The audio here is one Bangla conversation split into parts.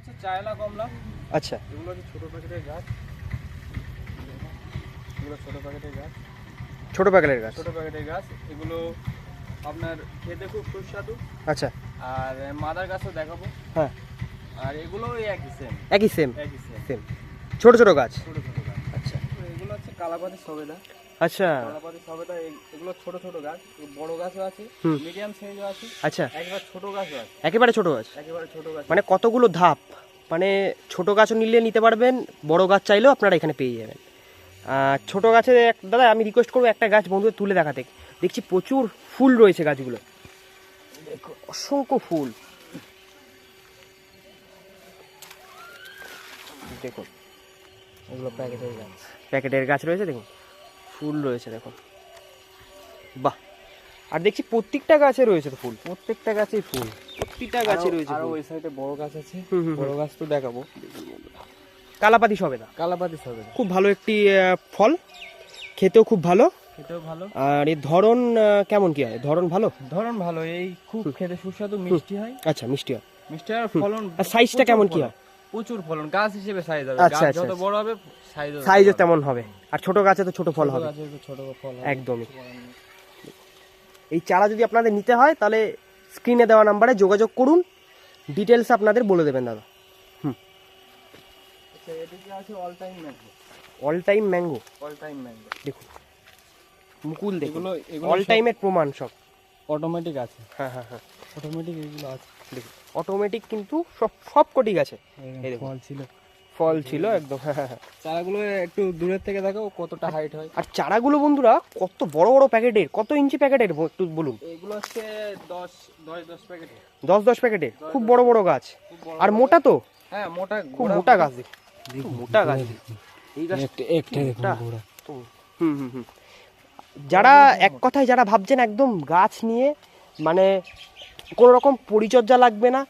হচ্ছে চায়না কমলা। আচ্ছা। এগুলো হচ্ছে ছোটো প্যাকেটের গাছ। এগুলো ছোটো প্যাকেটের গাছ। ছোট প্যাকেটের গাছ? ছোটো প্যাকেটের গাছ। এগুলো আপনার খেতে খুব সুস্বাদু। আচ্ছা। আর মাদার গাছও দেখাবো। হ্যাঁ। আর এগুলো একই সেম একই সেম একই সেম ছোট ছোট গাছ? ছোটো ছোটো গাছ। আচ্ছা। এগুলো হচ্ছে কালাপাতি সবেদা। আচ্ছা। কালাপাতি সবেদা এগুলো ছোট ছোট গাছ বড় গাছও আছে মিডিয়াম সাইজও আছে আচ্ছা। একবার ছোট গাছও আছে। একেবারে ছোট গাছ? একেবারে ছোট গাছ। মানে কতগুলো ধাপ? মানে ছোট গাছও নিলে নিতে পারবেন বড় গাছ চাইলেও আপনারা এখানে পেয়ে যাবেন। ছোট গাছে এক- দাদা আমি রিকোয়েস্ট করব একটা গাছ বন্ধুদের তুলে দেখাতে। দেখছি প্রচুর ফুল রয়েছে গাছগুলো। দেখো অসংখ্য ফুল। দেখুন। এগুলো প্যাকেটের গাছ। প্যাকেটের গাছ রয়েছে দেখুন। ফুল রয়েছে দেখুন বাহ! আর দেখছি প্রত্যেকটা গাছে রয়েছে তো ফুল। প্রত্যেকটা গাছেই ফুল। প্রত্যেকটা গাছে রয়েছে আর ওই সাইডে বড় গাছ আছে। বড় গাছ তো দেখাবো। কালাপাতি সবেদা কালাপাতি সবেদা খুব ভালো একটি ফল। খেতেও খুব ভালো। খেতেও ভালো। আর এর ধরন কেমন কি হয়? ধরন ভালো? ধরন ভালো। এই খুব খেতে সুস্বাদু মিষ্টি হয়। আচ্ছা মিষ্টি হয়। মিষ্টি আর ফলন আর সাইজটা কেমন কি হয়? প্রচুর ফলন গাছ হিসেবে সাইজ হবে। আচ্ছা, গাছ আচ্ছা, যত আচ্ছা। বড় হবে সাইজ সাইজও তেমন হবে। আর ছোট গাছে তো ছোট ফল হবে। ছোট ফল একদমই। এই চারা যদি আপনাদের নিতে হয় তাহলে স্ক্রিনে দেওয়া নাম্বারে যোগাযোগ করুন। ডিটেলস আপনাদের বলে দেবেন দাদা। আছে all time mango all time mango all time mango দেখুন। মুকুল দেখুন। অল টাইমের প্রমাণ সব। অটোমেটিক আছে। হ্যাঁ হ্যাঁ হ্যাঁ। অটোমেটিক এগুলো আছে। দেখুন অটোমেটিক কিন্তু সব সব কটি গাছে। ফল ছিল। ফল ছিল একদম হ্যাঁ হ্যাঁ হ্যাঁ। চারাগুলো একটু দূরের থেকে দেখো কতটা হাইট হয়। আর চারাগুলো বন্ধুরা কত বড় বড় প্যাকেটের কত ইঞ্চি প্যাকেটের একটু বলুন। এগুলো হচ্ছে দশ দশ দশ প্যাকেট। দশ দশ প্যাকেটের খুব বড় বড় গাছ। আর মোটা তো? হ্যাঁ মোটা খুব মোটা গাছ দেখুন মোটা গাছ। এই গাছ একটা। হুম হুম হুম যারা এক কথায় যারা ভাবছেন একদম গাছ নিয়ে মানে কোনো রকম পরিচর্যা লাগবে না।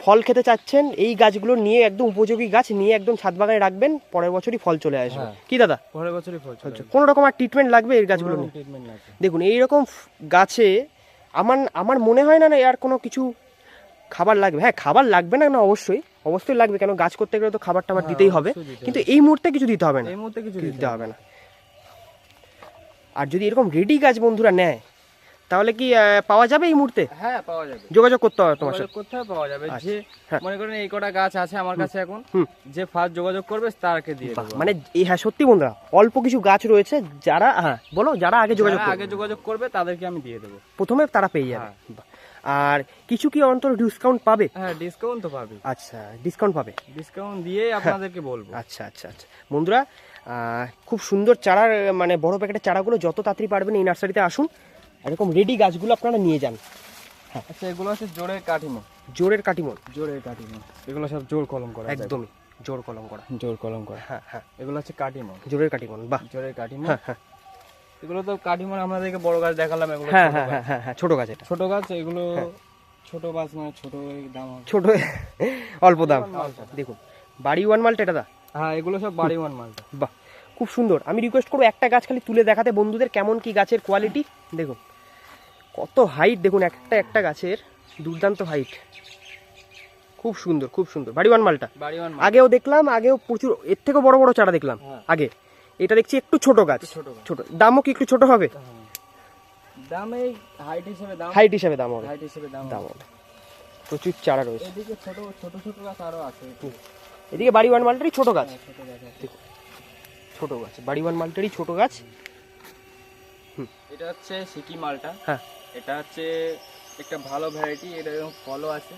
ফল খেতে চাচ্ছেন এই গাছগুলো নিয়ে একদম উপযোগী গাছ নিয়ে একদম ছাদ বাগানে রাখবেন পরের বছরই ফল চলে আসবে। হ্যাঁ। কি দাদা? পরের বছরই ফল চলে কোনো রকম আর ট্রিটমেন্ট লাগবে এই গাছগুলো দেখুন এইরকম ফ- গাছে আমার আমার মনে হয় না না আর কোনো কিছু খাবার লাগবে। হ্যাঁ খাবার লাগবে না না অবশ্যই। অবশ্যই লাগবে কেন গাছ করতে গেলে তো খাবার টাবার হ্যাঁ, দিতেই হবে। কিন্তু এই মুহূর্তে কিছু দিতে হবে না। এই মুহূর্তে কিছু দিতে হবে। না। আর যদি এরকম রেডি গাছ বন্ধুরা নেয় তাহলে কি পাওয়া যাবে এই মুহূর্তে? হ্যাঁ পাওয়া যাবে। যোগাযোগ করতে হবে তোমার সাথে করতে হবে পাওয়া যাবে। আচ্ছা, যে হ্যাঁ। মনে করেন এই কটা গাছ আছে আমার কাছে এখন। যে ফার্স্ট যোগাযোগ করবে তারকে দিয়ে মানে এই হ্যাঁ সত্যি বন্ধুরা অল্প কিছু গাছ রয়েছে যারা হ্যাঁ বলো যারা আগে যোগাযোগ আগে যোগাযোগ করবে তাদেরকে আমি দিয়ে দেবো। প্রথমে তারা পেয়ে যাবে। হ্যাঁ। আর কিছু কি অন্তর ডিসকাউন্ট পাবে? হ্যাঁ ডিসকাউন্ট তো পাবে। আচ্ছা ডিসকাউন্ট পাবে? ডিসকাউন্ট দিয়ে আপনাদেরকে বলব। আচ্ছা আচ্ছা আচ্ছা। বন্ধুরা আহ, খুব সুন্দর চারার মানে বড় প্যাকেটের চারাগুলো যত তাড়াতাড়ি পারবেন এই নার্সারিতে আসুন। এরকম রেডি গাছগুলো আপনারা নিয়ে যান। আচ্ছা এগুলো হচ্ছে জোরের কাঠিমো জোরের কাটিমন জোরের এগুলো সব জোর কলম করা একদমই জোর কলম করা। জোর কলম করা। হ্যাঁ হ্যাঁ। এগুলো হচ্ছে জোরের কাটিমন বাহ। জোরের কাঠিমো হ্যাঁ হ্যাঁ। এগুলো তো আমাদেরকে বড় গাছ দেখালাম এগুলো হ্যাঁ ছোট হ্যাঁ গাছ। হ্যাঁ হ্যাঁ হ্যাঁ ছোট গাছ এটা। ছোট গাছ এগুলো ছোট গাছ মানে ছোট দাম ছোট অল্প দাম। দেখুন বাড়ি ওয়ান মালটা এটা দা? হ্যাঁ এগুলো সব বাড়ি ওয়ান মালটা। বাহ খুব সুন্দর। আমি রিকোয়েস্ট করব একটা গাছ খালি তুলে দেখাতে বন্ধুদের কেমন কি গাছের কোয়ালিটি দেখুন। কত হাইট দেখুন একটা একটা গাছের দুর্দান্ত হাইট খুব সুন্দর খুব সুন্দর। বাড়ি ওয়ান মালটা? আগেও দেখলাম আগেও প্রচুর এর থেকেও বড় বড় চারা দেখলাম হ্যাঁ। আগে। এটা দেখছি একটু ছোট গাছ। ছোট দামও কি একটু ছোট হবে? হাইট হিসেবে দাম হাইট হিসাবে দাম হবে। হাইট হিসেবে দাম হবে। প্রচুর চারা রয়েছে। এদিকে ছোট ছোট ছোট গাছ আরও আছে। এদিকে বাড়ি ওয়ান মালটারই ছোট গাছ। ছোট গাছ আছে। ছোট গাছ। বাড়ি ওয়ান মালটারই ছোট গাছ। এটা হচ্ছে সিকি মালটা। হ্যাঁ। এটা হচ্ছে একটা ভালো ভ্যারাইটি এটা এরকম ফলও আছে।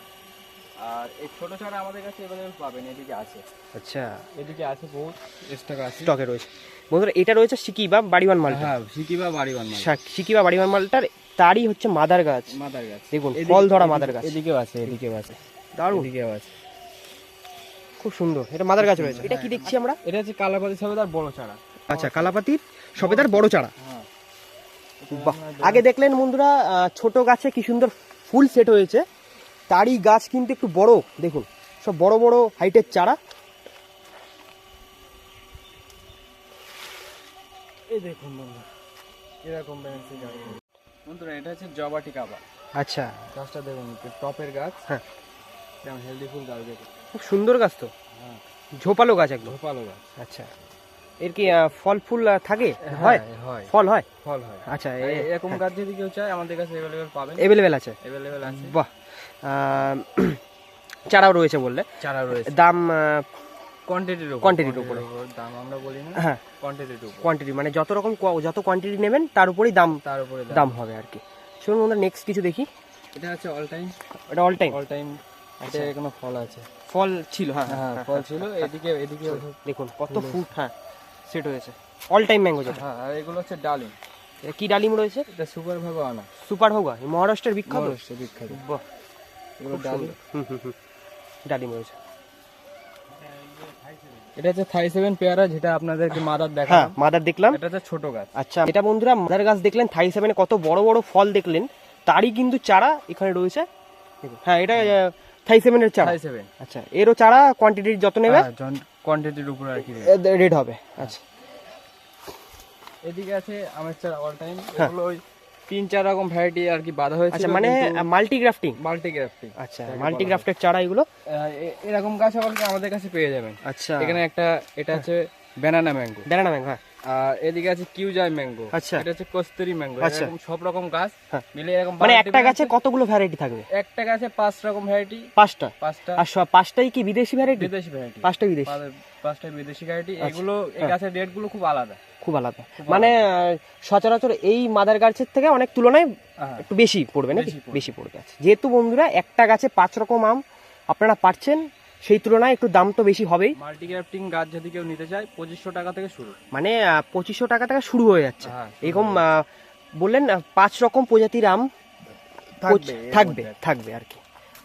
আর এই ছোট চারা আমাদের কাছে এভাবে পাবেন এদিকে আছে। আচ্ছা। এদিকে আছে বহুত স্টক আছে। স্টকে রয়েছে। বন্ধুরা এটা রয়েছে সিকি বা বাড়ি ওয়ান মালটা। হ্যাঁ সিকি বা বাড়ি ওয়ান শা- সিকি বা বাড়ি ওয়ান মালটার তারই হচ্ছে মাদার গাছ। মাদার গাছ। দেখুন ফল ধরা মাদার গাছ। এদিকেও আছে এদিকেও আছে। দারুণ। এদিকেও আছে। খুব সুন্দর। এটা মাদার গাছ রয়েছে। এটা কি দেখছি আমরা? এটা হচ্ছে কালাপাতি সবেদার বড় চারা। আচ্ছা কালাপাতির সবেদার বড় চারা। হ্যাঁ। আগে দেখলেন বন্ধুরা ছোট গাছে কি সুন্দর ফুল সেট হয়েছে। তারই গাছ কিন্তু একটু বড় দেখুন সব বড় বড় হাইটের চারা। এই দেখুন বন্ধুরা এরকম ব্যালেন্সে বন্ধুরা এটা হচ্ছে জবাটি কাবা। আচ্ছা। গাছটা দেখুন টপের গাছ। হ্যাঁ। যেমন হেলদি ফুল গাছ খুব সুন্দর গাছ তো। হ্যাঁ। ঝোপালো গাছ একদম। ঝোপালো গাছ। আচ্ছা। এর কি ফল ফুল থাকে? হয় হ্যাঁ, হয়? ফল হয়? ফল হয়। আচ্ছা আর এরকম গাছ যদি কেউ চায় আমাদের কাছে অ্যাভেলেবেল পাবেন। অ্যাভেলেবেল আছে? অ্যাভেলেবেল আছে। বাহ। চারাও রয়েছে বললে। চারা রয়েছে। দাম কোয়ান্টিটির উপর quantity-র উপর। দাম আমরা বলি না। হ্যাঁ। কোয়ান্টিটির উপর। কোয়ান্টিটি মানে যত রকম যত কোয়ান্টিটি নেবেন তার উপরেই দাম তার উপরে দাম। হবে আর কি। চলুন আমরা নেক্সট কিছু দেখি। এটা হচ্ছে অল টাইম এটা অল টাইম অল টাইম এটা এখনও ফল আছে। ফল ছিল হ্যাঁ। হ্যাঁ ফল ছিল। এদিকে এদিকে দেখুন কত ফুট হ্যাঁ। সেট হয়েছে। অল টাইম ম্যাঙ্গো যেটা। হ্যাঁ আর এগুলো হচ্ছে ডালিম। এটা কি ডালিম রয়েছে? এটা সুপার আনা সুপার এই মহারাষ্ট্রের বিখ্যাত? মহারাষ্ট্র বিখ্যাত। বাহ। এগুলো ডালিম। হুম হুম হুম। ডালিম রয়েছে। এটা হচ্ছে থাই সেভেন পেয়ারা যেটা আপনাদেরকে মাদার হ্যাঁ মাদার দেখলাম। এটা হচ্ছে ছোট গাছ। আচ্ছা এটা বন্ধুরা মাদার গাছ দেখলেন থাই সেভেনে কত বড় বড় ফল দেখলেন তারই কিন্তু চারা এখানে রয়েছে। হ্যাঁ এটা থাই সেভেনের চারা। Thai seven. আচ্ছা এরও চারা কোয়ান্টিটির যত নেবে? কোয়ান্টিটির উপর আর কি রেড হবে আচ্ছা। এদিকে আছে আমের চারা অল টাইম হ্যাঁ। এগুলো ওই তিন চার রকম ভ্যারাইটি আর কি বাঁধা হয়েছে আচ্ছা মানে মাল্টি গ্রাফটিং মাল্টি গ্রাফটিং আচ্ছা মাল্টি গ্রাফটের চারা এগুলো? এরকম গাছ আবার আমাদের কাছে পেয়ে যাবেন। আচ্ছা। এখানে একটা এটা হচ্ছে ব্যানানা ম্যাঙ্গো ব্যানানা ম্যাঙ্গো হ্যাঁ। আর এদিকে আছে কিউজাই ম্যাঙ্গো। আচ্ছা। এটা হচ্ছে কস্তুরি ম্যাঙ্গো। আচ্ছা। এরকম সব রকম গাছ হ্যাঁ। মিলে এরকম মানে একটা গাছে কতগুলো ভ্যারাইটি থাকবে? একটা গাছে পাঁচ রকম ভ্যারাইটি পাঁচটা? পাঁচটা। আর সব পাঁচটাই কি বিদেশি ভ্যারাইটি বিদেশি ভ্যারাইটি পাঁচটা বিদেশি? পাঁচটা বিদেশি ভ্যারাইটি। এগুলো এই গাছের রেট খুব আলাদা। খুব আলাদা। মানে সচরাচর এই মাদার গাছের থেকে অনেক তুলনায় হ্যাঁ। একটু বেশি পড়বে নাকি? বেশি পড়বে। বেশি পড়বে। আচ্ছা। যেহেতু বন্ধুরা একটা গাছে পাঁচ রকম আম আপনারা পাচ্ছেন সেই তুলনায় একটু দাম তো বেশি হবেই। মাল্টি গ্রাফটিং গাছ যদি কেউ নিতে চায় পঁচিশশো টাকা থেকে শুরু। মানে পঁচিশশো টাকা থেকে শুরু হয়ে যাচ্ছে। হ্যাঁ, এরকম বললেন পাঁচ রকম প্রজাতির আম থাকবে, থাকবে আর কি।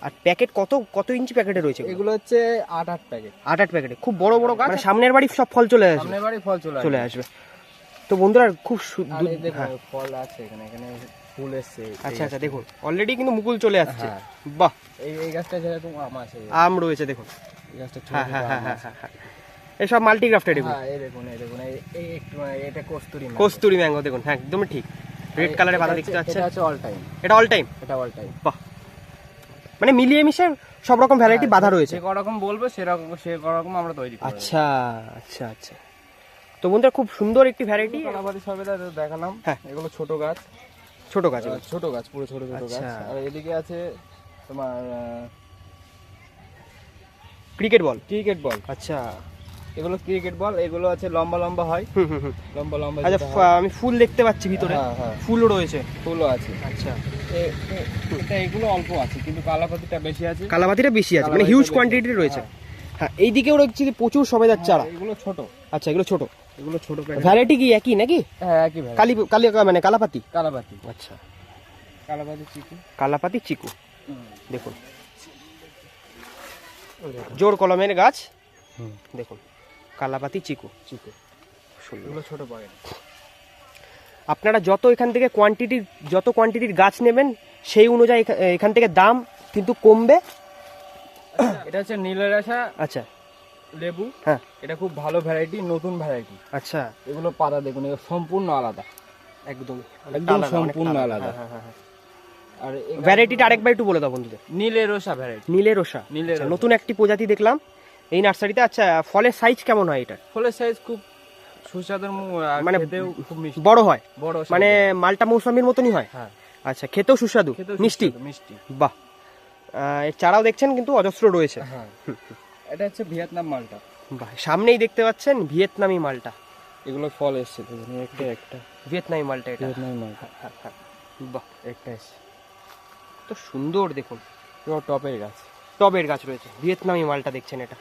আর প্যাকেট কত কত ইঞ্চি প্যাকেটে রয়েছে এগুলো? হচ্ছে আট আট প্যাকেট। আট আট প্যাকেটে। খুব বড় বড় গাছ। মানে সামনের বাড়ি সব ফল চলে আসবে। সামনের বাড়ি ফল চলে চলে আসবে। তো বন্ধুরা খুব হ্যাঁ। ফল আছে এখানে এখানে ফুল এসছে আচ্ছা আচ্ছা দেখুন অলরেডি কিন্তু মুকুল চলে আসছে। হ্যাঁ। বাহ। এই এই গাছটা যেরকম আম আছে। আম রয়েছে দেখুন। এই গাছটা হ্যাঁ হ্যাঁ হ্যাঁ হ্যাঁ। হ্যাঁ হ্যাঁ। এসব মাল্টিগ্রাফটেড এগুলো হ্যাঁ এই দেখুন এই দেখুন এই- একটু মানে এটা কস্তুরি ম্যাঙ্গো। দেখুন হ্যাঁ একদমই ঠিক। রেড এই- কালারে বাঁধা দেখতে পাচ্ছেন? এটা অল টাইম এটা অল টাইম এটা অল টাইম বাহ। মানে মিলিয়ে মিশে সব রকম ভ্যারাইটি বাঁধা রয়েছে। যে রকম বলবে সেরকম সে রকম আমরা তৈরি করি আচ্ছা আচ্ছা আচ্ছা। তো বন্ধুরা খুব সুন্দর একটি ভ্যারাইটি কালাবাড়ি সবেদা দেখালাম। হ্যাঁ। এগুলো ছোট গাছ। ছোট গাছ। ছোট গাছ পুরো ছোট ছোট গাছ। আচ্ছা। আর এদিকে আছে তোমার ক্রিকেট বল? Cricket ball. আচ্ছা। এগুলো ক্রিকেট বল এগুলো আছে লম্বা লম্বা হয়। হুম হুম হুম। লম্বা লম্বা আচ্ছা আমি ফুল দেখতে পাচ্ছি ভিতরে। হ্যাঁ হ্যাঁ। ফুলও রয়েছে। ফুলও আছে। আচ্ছা। এগুলো অল্প আছে কিন্তু কালাপাতিটা বেশি আছে। কালাবাতিটা বেশি আছে মানে হিউজ কোয়ান্টিটি রয়েছে। হ্যাঁ। এই দিকেও রয়েছে প্রচুর সবেদার চারা। হ্যাঁ, এগুলো ছোট। আচ্ছা এগুলো ছোট। এগুলো ছোট প্যাকেট। ভ্যারাইটি কি একই নাকি? হ্যাঁ একই ভাই কালি কালি মানে কালাপাতি? কালাপাতি। আচ্ছা। কালাপাতি চিকু। কালাপাতি চিকু। দেখুন। জোর কলমের গাছ। দেখুন। কালাপাতি চিকু। চিকু। এগুলো ছোট প্যাকেট। আপনারা যত এখান থেকে কোয়ান্টিটির যত কোয়ান্টিটির গাছ নেবেন সেই অনুযায়ী এখান থেকে দাম কিন্তু কমবে। এটা হচ্ছে নীলের আশা। আচ্ছা। লেবু। হ্যাঁ। এটা খুব ভালো ভ্যারাইটি নতুন ভ্যারাইটি আচ্ছা। এগুলো পাতা দেখুন এগুলো সম্পূর্ণ আলাদা। একদম একদম সম্পূর্ণ আলাদা। হ্যাঁ, আর ভ্যারাইটিটা আরেকবার একটু বলে দাও বন্ধুদের। নীলের রসা ভ্যারাইটি নীলের ওষা নীলের আচ্ছা, নতুন একটি প্রজাতি দেখলাম এই নার্সারিতে। আচ্ছা ফলের সাইজ কেমন হয় এটা ফলের সাইজ খুব সুস্বাদু মানে খুব মিষ্টি। বড় হয়? বড় মানে মালটা মৌসুমির মতনই হয়? হ্যাঁ। আচ্ছা খেতেও সুস্বাদু মিষ্টি? মিষ্টি। বাহ। এর চারাও দেখছেন কিন্তু অজস্র রয়েছে। হ্যাঁ। এটা হচ্ছে ভিয়েতনাম মালটা। সামনেই দেখতে পাচ্ছেন ভিয়েতনামি মালটা। এগুলো ফল এসছে একটা একটা। ভিয়েতনামি মালটা এটা। ভিয়েতনাম মালটা। হ্যাঁ, হ্যাঁ। বাহ। একটা এসছে। তো সুন্দর দেখুন। পুরো টপের গাছ। টবের গাছ রয়েছে। ভিয়েতনামি মালটা দেখছেন এটা।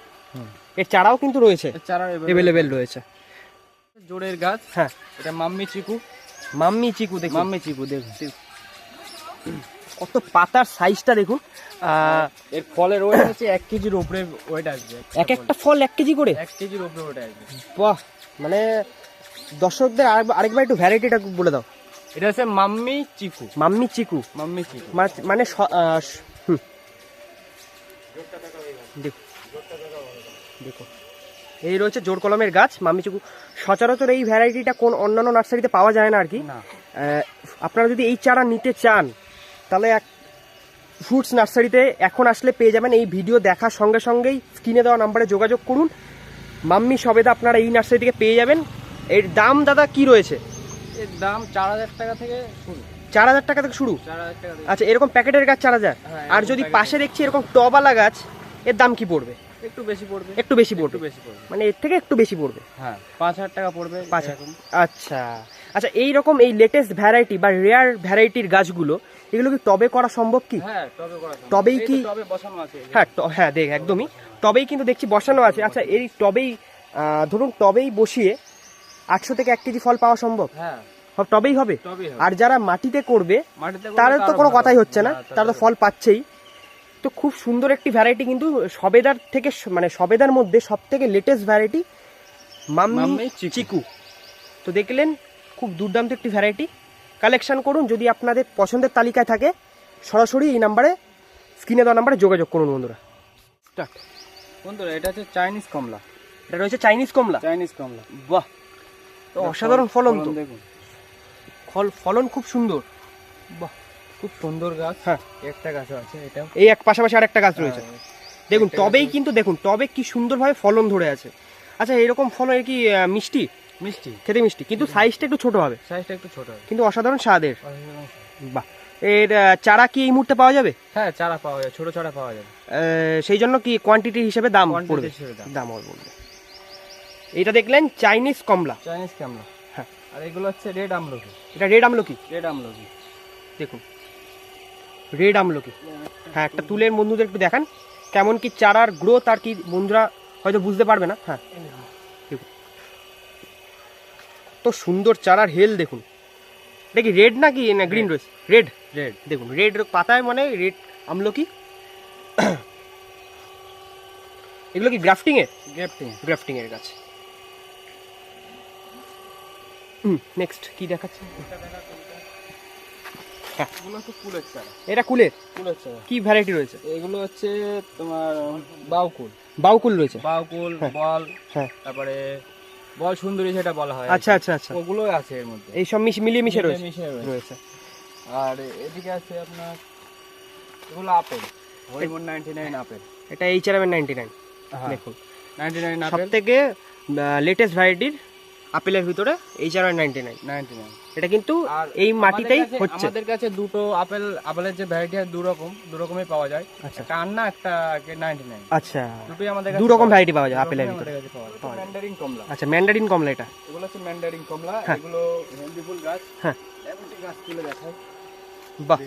এর চারাও কিন্তু রয়েছে। চারা এভেলেবেল রয়েছে। জোরের গাছ। হ্যাঁ। এটা মাম্মি চিকু। মাম্মি চিকু দেখুন। মাম্মি চিকু দেখুন। কত পাতার সাইজটা দেখুন। এর ফলের ওয়েট হচ্ছে এক কেজির উপরে ওয়েট আসবে। এক একটা ফল এক কেজি করে? এক কেজির উপরে ওয়েট আসবে। বাহ মানে দর্শকদের আরেক- আরেকবার একটু ভ্যারাইটিটা বলে দাও। এটা হচ্ছে মাম্মি চিকু। মাম্মি চিকু। মাম্মি চিকু। মানে। দেখুন। দেখুন। এই রয়েছে জোর কলমের গাছ মাম্মি চিকু। সচরাচর এই ভ্যারাইটিটা কোন অন্যান্য নার্সারিতে পাওয়া যায় না আর কি। আপনারা যদি এই চারা নিতে চান তাহলে এক ফ্রুটস নার্সারিতে এখন আসলে পেয়ে যাবেন এই ভিডিও দেখার সঙ্গে সঙ্গেই স্ক্রিনে দেওয়া নাম্বারে যোগাযোগ করুন। মাম্মি সবেদা আপনারা এই নার্সারি থেকে পেয়ে যাবেন। এর দাম দাদা কি রয়েছে? এর দাম চার হাজার টাকা থেকে শুরু। চার হাজার টাকা থেকে শুরু? আচ্ছা এরকম প্যাকেটের গাছ চার হাজার। হ্যাঁ, আর যদি পাশে দেখছি এরকম টবালা গাছ এর দাম কি পড়বে? একটু বেশি পড়বে। একটু বেশি পড়বে। মানে এর থেকে একটু বেশি পড়বে। হ্যাঁ পাঁচ হাজার টাকা পড়বে পাঁচ। আচ্ছা। আচ্ছা এই রকম এই লেটেস্ট ভ্যারাইটি বা রেয়ার ভ্যারাইটির গাছগুলো এগুলো কি টবে করা সম্ভব কি? হ্যাঁ। টবেই কি- হ্যাঁ হ্যাঁ দেখ একদমই। টবেই কিন্তু দেখছি বসানো আছে। আচ্ছা এই টবেই ধরুন টবেই বসিয়ে আটশো থেকে এক কেজি ফল পাওয়া সম্ভব? হ্যাঁ। সব টবেই হবে? আর যারা মাটিতে করবে তার তো কোনো কথাই হচ্ছে না। হ্যাঁ, তারা তো ফল পাচ্ছেই। তো খুব সুন্দর একটি ভ্যারাইটি কিন্তু সবেদার থেকে মানে সবেদার মধ্যে সব থেকে লেটেস্ট ভ্যারাইটি মাম্মি। চিকু। তো দেখলেন খুব দুর্দান্ত একটি ভ্যারাইটি কালেকশন করুন যদি আপনাদের পছন্দের তালিকায় থাকে সরাসরি এই নাম্বারে স্ক্রিনে দেওয়া নাম্বারে যোগাযোগ করুন বন্ধুরা। স্টার্ট বন্ধুরা এটা হচ্ছে চাইনিজ কমলা। এটা রয়েছে চাইনিজ কমলা। চাইনিজ কমলা। বাহ! তো অসাধারণ ফলন তো। দেখুন। ফল ফলন খুব সুন্দর। বাহ! খুব সুন্দর গাছ। হ্যাঁ। একটা গাছ আছে এটা। এই এক পাশাপাশি আরেকটা গাছ রয়েছে। হ্যাঁ, দেখুন একটা টবেই কিন্তু দেখুন টবে কি সুন্দরভাবে ফলন ধরে আছে। আচ্ছা এরকম ফল ফলন কি মিষ্টি? মিষ্টি। খেতে মিষ্টি কিন্তু সাইজটা একটু ছোট হবে। সাইজটা একটু ছোট হবে। কিন্তু অসাধারণ স্বাদের। বাহ। এর চারা কি এই মুহূর্তে পাওয়া যাবে? হ্যাঁ চারা পাওয়া যায় ছোট চারা পাওয়া যাবে। সেই জন্য কি কোয়ান্টিটি হিসেবে দাম পড়বে? দাম। পড়বে এটা দেখলেন চাইনিজ কমলা। চাইনিজ কমলা। হ্যাঁ। আর এগুলো হচ্ছে রেড আমলকি। এটা রেড আমলকি? রেড আমলকি। দেখুন। রেড আমলকি। হ্যাঁ একটা তুলের বন্ধুদের একটু দেখান। কেমন কি চারার গ্রোথ আর কি বন্ধুরা হয়তো বুঝতে পারবে না। হ্যাঁ। সুন্দর চারার হেল দেখুন। এটা কি রেড নাকি? না গ্রিন রয়েছে? রেড রেড দেখুন রেড পাতায় মানে রেড আমলকি এগুলো কি? গ্রাফটিং এর গ্রেফটিং গ্রাফটিং এর গাছ। হুম নেক্সট কি দেখাচ্ছে? হ্যাঁ। এটা কুলের? কুলের কি ভ্যারাইটি রয়েছে? এগুলো হচ্ছে তোমার বাউকুল। বাউকুল রয়েছে? বাউকুল হ্যাঁ। বল হ্যাঁ। তারপরে বল সুন্দরী যেটা বলা হয় আচ্ছা আচ্ছা আচ্ছা। ওগুলো আছে এর মধ্যে। এই সব মিশ মিলিয়ে মিশে রয়েছে? মিশে রয়েছে। আর এদিকে আছে আপনার এগুলো apple. Hariman ninety nine apple. এটা H R M ninety nine হ্যাঁ। দেখুন। নাইনটি নাইন সব আপেল। সবথেকে লেটেস্ট ভ্যারাইটির আপেলের ভিতরে H R ninety nine ninety nine এটা কিন্তু এই মাটিতেই হচ্ছে। আমাদের কাছে দুটো আপেল আপেলের যে ভ্যারাইটি আছে দু রকম দু রকমই পাওয়া যায়। আচ্ছা। একটা আন্না একটা নাইনটি নাইন আচ্ছা। দুটোই আমাদের দু রকম ভ্যারাইটি পাওয়া যায় আপেলের ভিতরে। ম্যান্ডারিন কমলা। আচ্ছা ম্যান্ডারিন কমলা এটা। এগুলো হচ্ছে ম্যান্ডারিন কমলা হ্যাঁ। এগুলো হেলদি ফুল গাছ। হ্যাঁ। এমনটি গাছ তুলে দেখায় বাহ।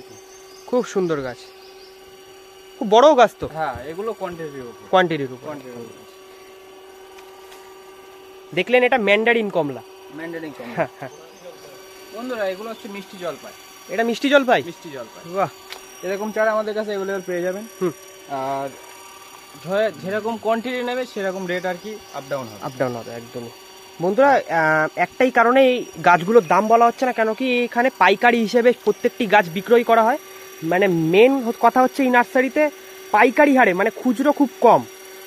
খুব সুন্দর গাছ। খুব বড় গাছ তো। হ্যাঁ এগুলো কোয়ান্টিটির উপর। কোয়ান্টিটির উপর। কোয়ান্টিটির উপর। দেখলেন এটা ম্যান্ডারিন কমলা। ম্যান্ডারিন কমলা। হ্যাঁ হ্যাঁ। বন্ধুরা এগুলো হচ্ছে মিষ্টি জলপাই। এটা মিষ্টি জল পাই মিষ্টি জলপাই। বাহ। এরকম চারা আমাদের কাছে অ্যাভেলেবেল পেয়ে যাবেন। আর যেরকম কোয়ান্টিটি নেবে সেরকম রেট আর কি আপ ডাউন হবে। আপ ডাউন হবে একদমই। বন্ধুরা একটাই কারণে এই গাছগুলোর দাম বলা হচ্ছে না কেন কি এখানে পাইকারি হিসেবে প্রত্যেকটি গাছ বিক্রয় করা হয়। মানে মেন কথা হচ্ছে এই নার্সারিতে পাইকারি হারে মানে খুচরো খুব কম।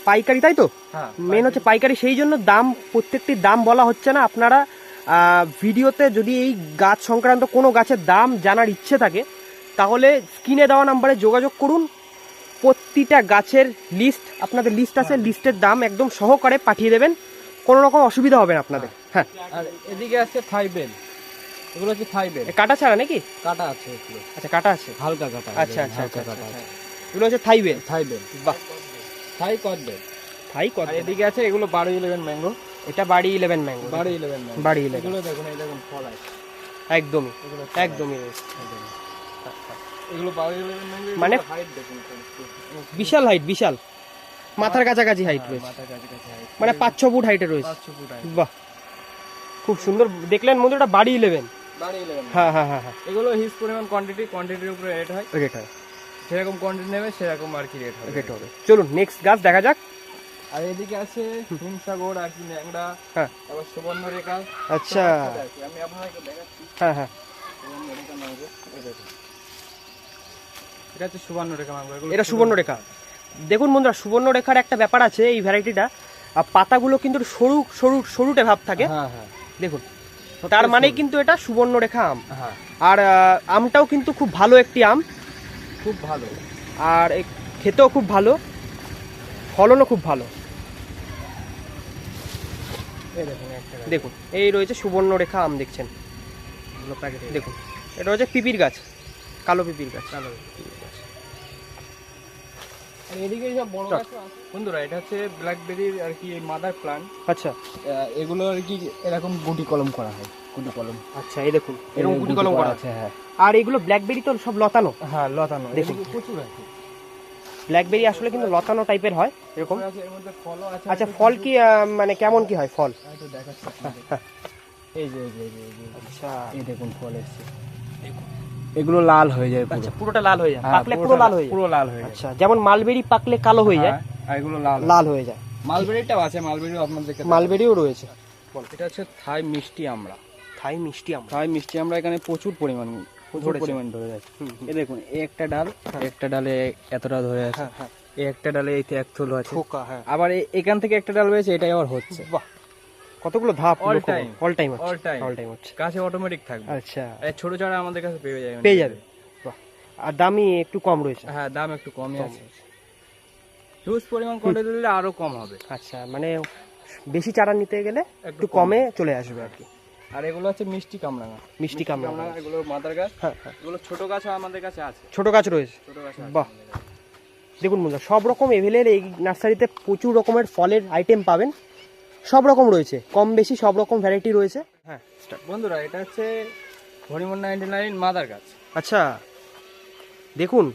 পাইকারি তাই তো? হ্যাঁ মেন হচ্ছে পাইকারি সেই জন্য দাম প্রত্যেকটির দাম বলা হচ্ছে না। আপনারা ভিডিওতে যদি এই গাছ সংক্রান্ত কোনো গাছের দাম জানার ইচ্ছে থাকে তাহলে স্ক্রিনে দেওয়া নাম্বারে যোগাযোগ করুন। প্রতিটা গাছের লিস্ট আপনাদের লিস্ট আছে লিস্টের দাম একদম সহকারে পাঠিয়ে দেবেন। কোনো রকম অসুবিধা হবে না আপনাদের। হ্যাঁ। আর এদিকে আছে থাইবেল এগুলো হচ্ছে থাইবেল কাটা ছাড়া নাকি? কাটা আছে আচ্ছা কাটা আছে। হালকা কাটা। আচ্ছা আচ্ছা আচ্ছা কাটা আচ্ছা আছে। এগুলো হচ্ছে থাইবেল থাইবেল বাহ। থাই কদবেল থাই আর এদিকে আছে এগুলো বারো ইলেভেন ম্যাঙ্গো এটা বাড়ি ইলেভেন ম্যাঙ্গো বারো ইলেভেন ম্যাঙ্গো বাড়ি ইলেভেন এগুলো দেখুন এই দেখুন ফল আছে। একদমই একদমই এগুলো বারো ইলেভেন ম্যাঙ্গো মানে- হাইট দেখুন বিশাল হাইট বিশাল। মাথার কাছাকাছি হাইট রয়েছে। কাছে height। মানে পাঁচ ছ ফুট হাইটে রয়েছে। বাহ। খুব সুন্দর। দেখলেন বন্ধু এটা বাড়ি ইলেভেন হ্যাঁ হ্যাঁ হ্যাঁ হ্যাঁ। এগুলো হিস পরিমাণ কোয়ান্টিটি কোয়ান্টিটির উপরে রেট হয়। রেট হবে যেরকম কোয়ান্টিটি নেবে সেরকম আর কি রেট হবে। রেট হবে। চলুন নেক্সট গাছ দেখা যাক। আর এদিকে আছে হিমসাগর আর কি ন্যাংরা হ্যাঁ। আবার সুবর্ণ রেখা আচ্ছা আমি আপনাকে দেখাচ্ছি। হ্যাঁ হ্যাঁ। সুবর্ণ রেখা ম্যাঙ্গো এটা হচ্ছে সুবর্ণ রেখা ম্যাঙ্গো এগুলো এটা সুবর্ণ রেখা দেখুন বন্ধুরা সুবর্ণরেখার একটা ব্যাপার আছে এই ভ্যারাইটিটা। আর পাতাগুলো কিন্তু সরু সরু সরুটে ভাব থাকে। হ্যাঁ হ্যাঁ। দেখুন তার মানে কিন্তু এটা সুবর্ণরেখা আম। হ্যাঁ। আর আমটাও কিন্তু খুব ভালো একটি আম। খুব ভালো। আর খেতেও খুব ভালো ফলনও খুব ভালো। দেখুন এই রয়েছে সুবর্ণরেখা আম দেখছেন। দেখুন এটা হচ্ছে পিপির গাছ কালো পিপির গাছ। কালো পিপির গাছ। বন্ধুরা এটা হচ্ছে ব্ল্যাকবেরির আর কি মাদার প্লান্ট আচ্ছা। এগুলো আর কি এরকম গুটি কলম করা হয় গুটি কলম। আচ্ছা এই দেখুন এরকম গুটি কলম করা আছে হ্যাঁ। আর এগুলো ব্ল্যাকবেরি তো সব লতানো। হ্যাঁ লতানো। দেখুন। প্রচুর আছে। ব্ল্যাকবেরি আসলে কিন্তু লতানো টাইপের হয় এরকম। আচ্ছা ফল কি মানে কেমন কি হয় ফল? এই আপনাদের। যে আচ্ছা। এই দেখুন ফল এসছে। এগুলো লাল হয়ে যায় আচ্ছা পুরোটা লাল হয়ে যায়। হ্যাঁ, পাকলে পুরো লাল হয়ে যায়। পুরো লাল হয়ে যায়। আচ্ছা যেমন মালবেরি পাকলে কালো হয়ে যায় হ্যাঁ, আর এগুলো লাল। লাল হয়ে যায়। মালবেরিটাও আছে মালবেরিও আপনাদেরকে মালবেরিও রয়েছে। এটা হচ্ছে থাই মিষ্টি আমরা থাই মিষ্টি আমরা থাই মিষ্টি আমরা এখানে প্রচুর পরিমাণ প্রচুর পরিমাণ ধরে হুম। দেখুন একটা ডাল এই একটা ডালে এতটা ধরে আছে। হ্যাঁ হ্যাঁ। এই একটা ডালে এই এক থল আছে। হ্যাঁ। আবার এখান থেকে একটা ডাল রয়েছে এটাই আবার হচ্ছে। বাহ! কতগুলো ধাপ All time. All time all time all time হচ্ছে। কাছে অটোমেটিক থাকবে। আচ্ছা। ছোট চারা আমাদের কাছে পেয়ে যাবে। পেয়ে যাবে। বাহ! আর দামই একটু কম রয়েছে। হ্যাঁ দাম একটু কমই কম আছে। হিউজ পরিমাণ কোয়ান্টিটি দিলে আরও কম হবে। আচ্ছা মানে বেশি চারা নিতে গেলে একটু কমে। চলে আসবে আর কি। আর এগুলো হচ্ছে মিষ্টি কামরাঙা। মিষ্টি কামরাঙা। এগুলো মাদার গাছ। হ্যাঁ হ্যাঁ। এগুলো ছোট গাছ আমাদের কাছে আছে। ছোট গাছ রয়েছে। ছোট গাছ বাহ। দেখুন বন্ধুরা সব রকম এভেলের এই নার্সারিতে প্রচুর রকমের ফলের আইটেম পাবেন। সব রকম রয়েছে। কম বেশি সব রকম ভ্যারাইটি রয়েছে। হ্যাঁ বন্ধুরা এটা হচ্ছে হরিমন নাইনটি নাইন মাদার গাছ। আচ্ছা। দেখুন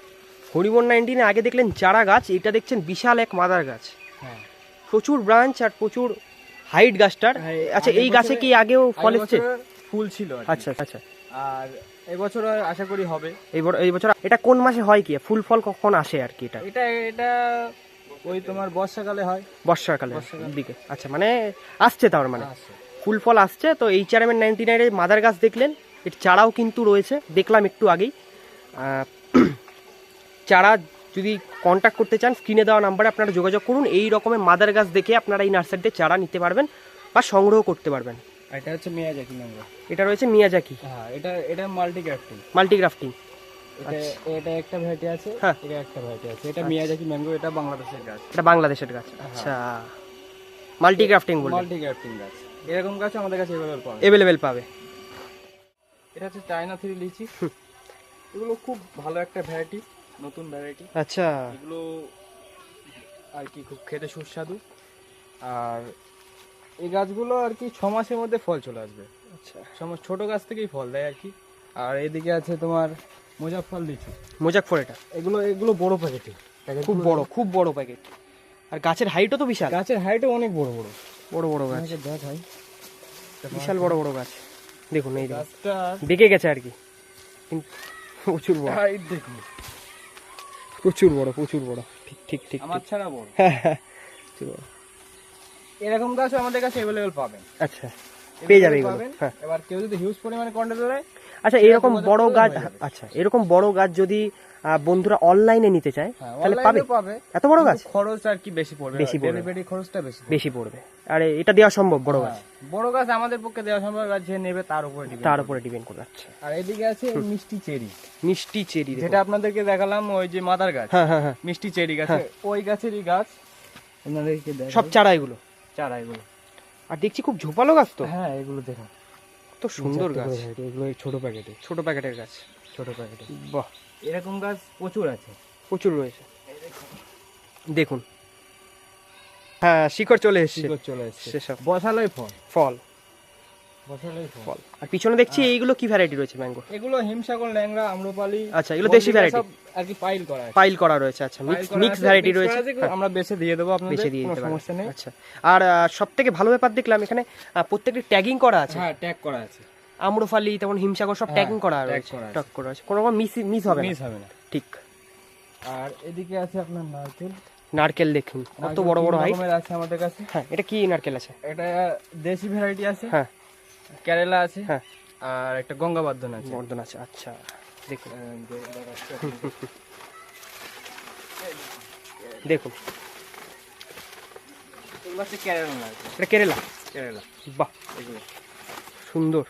হরিমন নাইনটিনে আগে দেখলেন চারা গাছ এটা দেখছেন বিশাল এক মাদার গাছ। হ্যাঁ। প্রচুর ব্রাঞ্চ আর প্রচুর হাইট গাছটার? হ্যাঁ, আচ্ছা এই গাছে কি আগেও ফল এসছে? ফুল ছিল আচ্ছা আচ্ছা আর এবছর আশা করি হবে। এই বছর এটা কোন মাসে হয় কি? ফুল ফল কখন আসে আর কি এটা? এটা এটা ওই তোমার বর্ষাকালে হয়। বর্ষাকালে। দিকে। আচ্ছা মানে আসছে তার মানে। ফুল ফল আসছে তো এই চারামের নাইনটি নাইনের মাদার গাছ দেখলেন? এর চারাও কিন্তু রয়েছে দেখলাম একটু আগেই। চারা যদি কন্ট্যাক্ট করতে চান স্ক্রিনে দেওয়া নাম্বারে আপনারা যোগাযোগ করুন। এই রকমের মাদার গাছ দেখে আপনারা এই নার্সারিতে চারা নিতে পারবেন বা সংগ্রহ করতে পারবেন। এটা হচ্ছে মিয়াজাকি ম্যাঙ্গো এটা রয়েছে মিয়াজাকি। হ্যাঁ এটা এটা মাল্টি গ্রাফটিং মাল্টিগ্রাফটিং এটা এটা একটা ভ্যারাইটি আছে হ্যাঁ। এটা একটা ভ্যারাইটি আছে। এটা মিয়াজাকি ম্যাঙ্গো এটা বাংলাদেশের গাছ। এটা বাংলাদেশের গাছ। আচ্ছা। মাল্টিগ্রাফটিং বলবেন মাল্টি গ্রাফটিং গাছ। এরকম গাছ আমাদের কাছে অ্যাভেলেবল পাবে অ্যাভেলেবেল পাবে। এটা হচ্ছে চায়না থ্রি লিচি। এগুলো খুব ভালো একটা ভ্যারাইটি নতুন ভ্যারাইটি আচ্ছা। এগুলো আর কি খুব খেতে সুস্বাদু। আর এই গাছগুলো আর কি ছ মাসের মধ্যে ফল চলে আসবে। আচ্ছা। সম- ছোট গাছ থেকেই ফল দেয় আর কি। আর এদিকে আছে তোমার মুজাফর লিচু। মোজাকফর এটা? এগুলো এগুলো বড় প্যাকেটে। খুব বড় খুব বড় প্যাকেট আর গাছের হাইটও তো বিশাল। গাছের হাইটও অনেক বড় বড়। বড় বড় গাছ। দেখ ভাই বিশাল বড় বড় গাছ। দেখুন এই গাছটা বেঁকে গেছে আর কি। প্রচুর বড়। হাইট দেখুন। প্রচুর বড় প্রচুর বড়। ঠিক ঠিক ঠিক আমার। ছাড়া বড়। হ্যাঁ, হ্যাঁ, এরকম গাছ আমাদের কাছে অ্যাভেলেবেল পাবেন। আচ্ছা পেয়ে যাবে এগুলো। হ্যাঁ। এবার কেউ যদি হিউজ পরিমাণে কন্ডে দেয় আচ্ছা এরকম বড় গাছ আচ্ছা এরকম বড় গাছ যদি বন্ধুরা অনলাইনে নিতে চায় হ্যাঁ তাহলে পাবে। এত বড় গাছ? খরচ আর কি বেশি পড়বে? বেশি পড়বে। ডেলিভারি খরচটা বেশি বেশি পড়বে। আরে এটা দেওয়া সম্ভব বড় গাছ। হ্যাঁ, বড় গাছ আমাদের পক্ষে দেওয়া সম্ভব গাছ যে নেবে তার উপরে তার উপরে ডিপেন্ড করে আচ্ছা। আর এদিকে আছে মিষ্টি চেরি। মিষ্টি চেরি যেটা আপনাদেরকে দেখালাম ওই যে মাদার গাছ। হ্যাঁ হ্যাঁ হ্যাঁ। মিষ্টি চেরি গাছ। ওই গাছেরই গাছ আপনাদেরকে। সব চারা এগুলো? চারা এগুলো। আর দেখছি খুব ঝোপালো গাছ তো। হ্যাঁ এগুলো দেখুন। তো সুন্দর গাছ। এগুলো ছোট প্যাকেটে। ছোট প্যাকেটের গাছ। ছোট প্যাকেটে। বাহ। এরকম গাছ প্রচুর আছে। প্রচুর রয়েছে। দেখুন। হ্যাঁ শিকড় চলে এসছে। শিকড় চলে এসছে। সেসব। বসালোই ফল। ফল। ফল। আর পিছনে দেখছি এইগুলো কি ভ্যারাইটি রয়েছে ম্যাঙ্গো এগুলো হিমসাগর ল্যাংড়া আম্রপালি আচ্ছা, এগুলো দেশি variety? আর কি পাইল করা পাইল করা রয়েছে আচ্ছা মিক্স ভ্যারাইটি রয়েছে। আমরা বেছে দিয়ে দেবো আপনাদের বেছে দিয়ে দিতে সমস্যা নেই। আচ্ছা আর সব থেকে ভালো ব্যাপার দেখলাম এখানে প্রত্যেকটি ট্যাগিং করা আছে? হ্যাঁ ট্যাগ করা আছে। আম্রফালি তেমন হিমসাগর সব হ্যাঁ, ট্যাগিং করা রয়েছে করা আছে। করা আছে। কোনো রকম মিস মিস হবে মিস হবে না। ঠিক। আর এদিকে আছে আপনার নারকেল। নারকেল দেখুন কত বড় বড় হাইট আছে আমাদের কাছে। হ্যাঁ এটা কি নারকেল আছে? এটা দেশি ভ্যারাইটি আছে। হ্যাঁ। কেরালা আছে হ্যাঁ। আর একটা গঙ্গাবর্ধন আছে। বর্ধন আছে আচ্ছা। দেখুন। দেখুন। এটা কেরালা? কেরালা। বাহ। সুন্দর।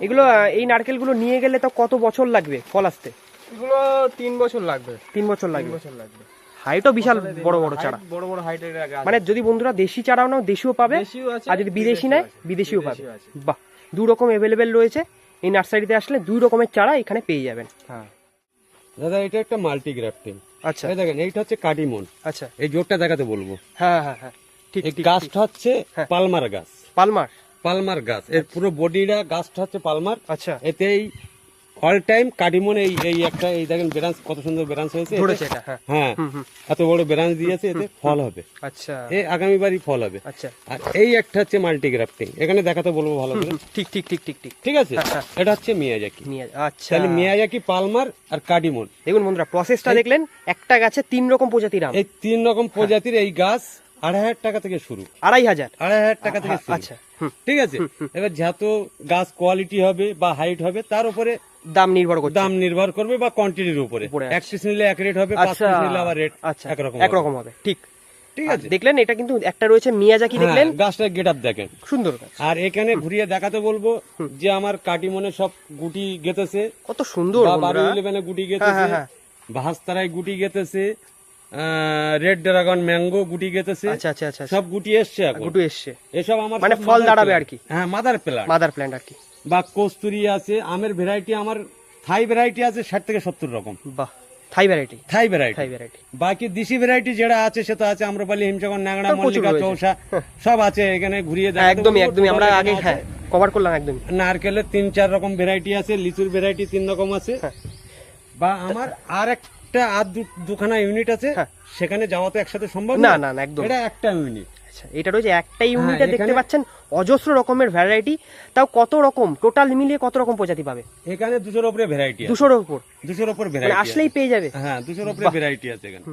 এগুলো এই নারকেলগুলো নিয়ে গেলে তো কত বছর লাগবে ফল আসতে? এগুলো তিন বছর লাগবে। তিন বছর লাগবে। বছর লাগবে। হাইটও বিশাল বড় বড় চারা। বড় বড় হাইটের মানে যদি বন্ধুরা দেশি চারাও নাও দেশিও পাবে আর যদি বিদেশি নেয় বিদেশিও পাবে। বাহ দু রকম অ্যাভেলেবেল রয়েছে। এই নার্সারিতে আসলে দুই রকমের চারা এখানে পেয়ে যাবেন। হ্যাঁ। দাদা এটা একটা মাল্টি গ্রাফটিং আচ্ছা। এই দেখেন এইটা হচ্ছে কাটিমন আচ্ছা। এই জোরটা দেখাতে বলব। হ্যাঁ হ্যাঁ হ্যাঁ ঠিক এই ঠিক গাছটা হচ্ছে হ্যাঁ। পালমার গাছ। পালমার? পালমার গাছ। এর পুরো বডিটা গাছটা হচ্ছে পালমার। আচ্ছা। এতে এই অল টাইম কাটিমন এই এই একটা এই দেখেন ব্রাঞ্চ কত সুন্দর ব্রাঞ্চ হয়েছে ধরেছে এটা হ্যাঁ। হ্যাঁ। এত বড় ব্রাঞ্চ দিয়েছে এতে ফল হবে। আচ্ছা। এ আগামী বারই ফল হবে। আচ্ছা। আর এই একটা হচ্ছে মাল্টি গ্রাফটিং এখানে দেখাতে বলব ভালো করে। ঠিক ঠিক ঠিক ঠিক ঠিক। ঠিক আছে? হ্যাঁ, হ্যাঁ। এটা হচ্ছে মিয়াজাকি। আচ্ছা। তাহলে মিয়াজাকি পালমার আর কাটিমন দেখুন বন্ধুরা প্রসেসটা দেখলেন একটা গাছে তিন রকম প্রজাতির আম। এই তিন রকম প্রজাতির এই গাছ আড়াই হাজার টাকা থেকে শুরু। আড়াই হাজার? আড়াই হাজার টাকা থেকে আচ্ছা। ঠিক আছে? এবার যত গাছ কোয়ালিটি হবে বা হাইট হবে তার উপরে দাম নির্ভর দাম নির্ভর করবে বা কোয়ান্টিটির উপরে। এক পিস নিলে এক রেট হবে পাঁচ আচ্ছা পিস নিলে আবার রেট আচ্ছা একরকম একরকম হবে ঠিক। ঠিক আছে। দেখলেন এটা কিন্তু একটা রয়েছে মিয়াজাকি হ্যাঁ, দেখলেন? গেট আপ দেখেন। সুন্দর আর এখানে ঘুরিয়ে দেখাতে বলব যে আমার কাটিমনে সব গুটি গেতেছে কত সুন্দর বারো ইলেভেনে গুটি হ্যাঁ, গেতেছে হ্যাঁ। বাহাস্তারায় গুটি গেতেছে রেড ড্রাগন ম্যাঙ্গো গুটি গেতেছে আচ্ছা আচ্ছা আচ্ছা সব গুটি এসছে গুটু এসছে। এসব আমার মানে ফল দাঁড়াবে। আর কি। হ্যাঁ মাদার প্ল্যান্ট মাদার প্ল্যান্ট আর কি। বা কস্তুরি আছে আমের ভ্যারাইটি আমার থাই ভ্যারাইটি আছে ষাট থেকে সত্তর রকম। বাহ Thai variety Thai variety Thai variety বাকি দেশি ভ্যারাইটি যেটা আছে সেটা আছে আম্রপালি হিমসাগর ন্যাংড়া তার মল্লিকা। চৌসা সব আছে এখানে ঘুরিয়ে হ্যাঁ দেখাতে। একদমই। একদমই আমরা আগে হ্যাঁ কভার করলাম একদমই। নারকেলের তিন চার রকম ভ্যারাইটি আছে লিচুর ভ্যারাইটি তিন রকম আছে। হ্যাঁ। বা আমার আর একটা আর দুখানা ইউনিট আছে হ্যাঁ। সেখানে যাওয়া তো একসাথে সম্ভব না না না একদম এটা একটা ইউনিট আচ্ছা এটা রয়েছে একটা ইউনিটে দেখতে পাচ্ছেন অজস্র রকমের ভ্যারাইটি তাও কত রকম? টোটাল মিলিয়ে কত রকম প্রজাতি পাবে? এখানে দুশোর উপরে ভ্যারাইটি দুশোর উপর। দুশোর উপর মানে ভ্যারাইটি আসলেই পেয়ে যাবে। হ্যাঁ দুশোর উপরে ভ্যারাইটি আছে এখানে।